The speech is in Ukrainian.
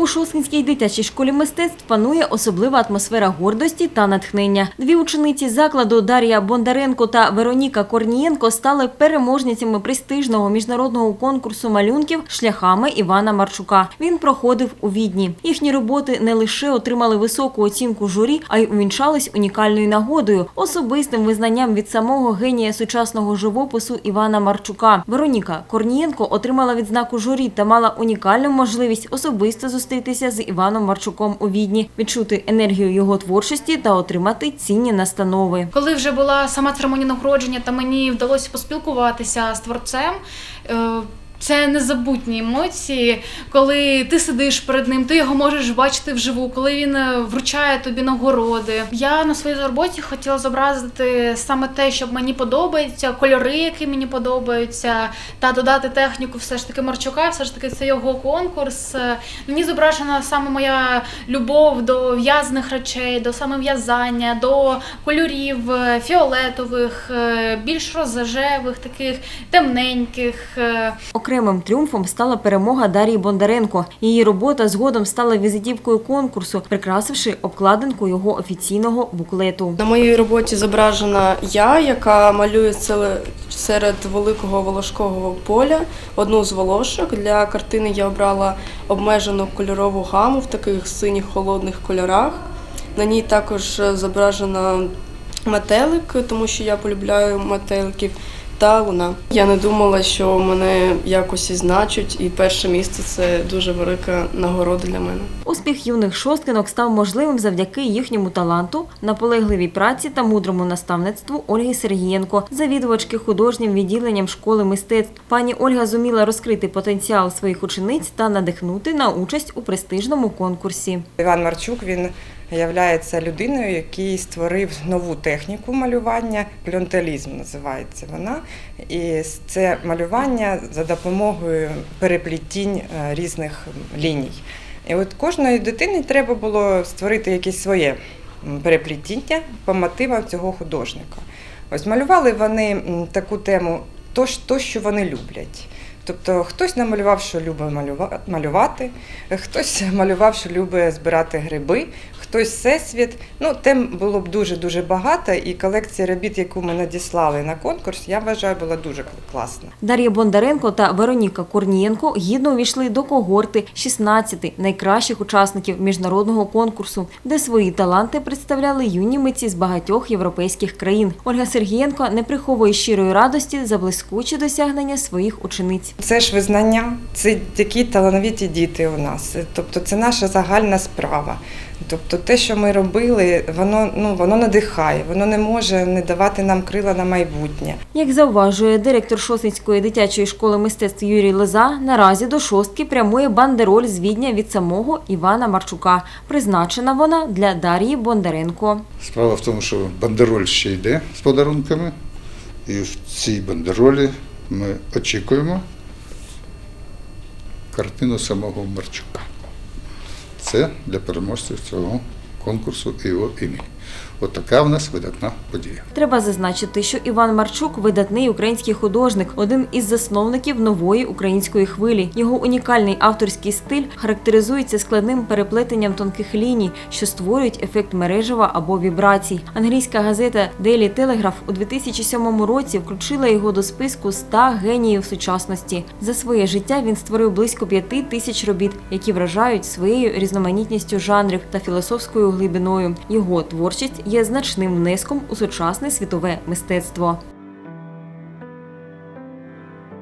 У Шосткинській дитячій школі мистецтв панує особлива атмосфера гордості та натхнення. Дві учениці закладу Дар'я Бондаренко та Вероніка Корнієнко стали переможницями престижного міжнародного конкурсу малюнків шляхами Івана Марчука. Він проходив у Відні. Їхні роботи не лише отримали високу оцінку журі, а й увінчались унікальною нагодою особистим визнанням від самого генія сучасного живопису Івана Марчука. Вероніка Корнієнко отримала відзнаку журі та мала унікальну можливість особисто зустрітися з Іваном Марчуком у Відні, відчути енергію його творчості та отримати цінні настанови. Коли вже була сама церемонія нагородження, та мені вдалося поспілкуватися з творцем. Це незабутні емоції, коли ти сидиш перед ним, ти його можеш бачити вживу, коли він е, вручає тобі нагороди. Я на своїй роботі хотіла зобразити саме те, що мені подобається, кольори, які мені подобаються, та додати техніку все ж таки Марчука, все ж таки це його конкурс. Е, Мені зображена саме моя любов до в'язаних речей, до саме в'язання, до кольорів е, фіолетових, більш розажевих, таких темненьких. Окремим тріумфом стала перемога Дарії Бондаренко. Її робота згодом стала візитівкою конкурсу, прикрасивши обкладинку його офіційного буклету. На моїй роботі зображена я, яка малює серед великого волошкового поля одну з волошок. Для картини я обрала обмежену кольорову гаму в таких синіх холодних кольорах. На ній також зображена метелик, тому що я полюбляю метеликів. Та луна. Я не думала, що мене якось і значуть, і перше місце це дуже велика нагорода для мене. Успіх юних шосткинок став можливим завдяки їхньому таланту, наполегливій праці та мудрому наставництву Ольги Сергієнко, завідувачки художнім відділенням школи мистецтв. Пані Ольга зуміла розкрити потенціал своїх учениць та надихнути на участь у престижному конкурсі. Іван Марчук він являється людиною, який створив нову техніку малювання. Кльонталізм називається вона. І це малювання за допомогою переплітінь е, різних ліній. І от кожної дитини треба було створити якесь своє переплітіння по мотивам цього художника. Ось малювали вони таку тему то, що вони люблять. Тобто хтось намалював, що любить малюва- малювати, хтось малював, що любить збирати гриби, хтось всесвіт. Ну, тем було б дуже-дуже багато, і колекція робіт, яку ми надіслали на конкурс, я вважаю, була дуже класна. Дар'я Бондаренко та Вероніка Корнієнко гідно увійшли до когорти 16 найкращих учасників міжнародного конкурсу, де свої таланти представляли юні митці з багатьох європейських країн. Ольга Сергієнко не приховує щирої радості за блискучі досягнення своїх учениць. Це ж визнання, це такі талановиті діти у нас. Тобто це наша загальна справа. Тобто те, що ми робили, воно ну воно надихає, воно не може не давати нам крила на майбутнє. Як зауважує директор Шосницької дитячої школи мистецтв Юрій Лоза, наразі до шостки прямує бандероль з Відня від самого Івана Марчука. Призначена вона для Дар'ї Бондаренко. Справа в тому, що бандероль ще йде з подарунками, і в цій бандеролі ми очікуємо картину самого Марчука. Це для переможців цього конкурсу і його ім'я. От така в нас видатна подія. Треба зазначити, що Іван Марчук видатний український художник, один із засновників нової української хвилі. Його унікальний авторський стиль характеризується складним переплетенням тонких ліній, що створюють ефект мережева або вібрацій. Англійська газета Daily Telegraph у 2007 році включила його до списку 100 геніїв сучасності. За своє життя він створив близько п'яти тисяч робіт, які вражають своєю різноманітністю жанрів та філософською глибиною. Його творчість є значним внеском у сучасне світове мистецтво.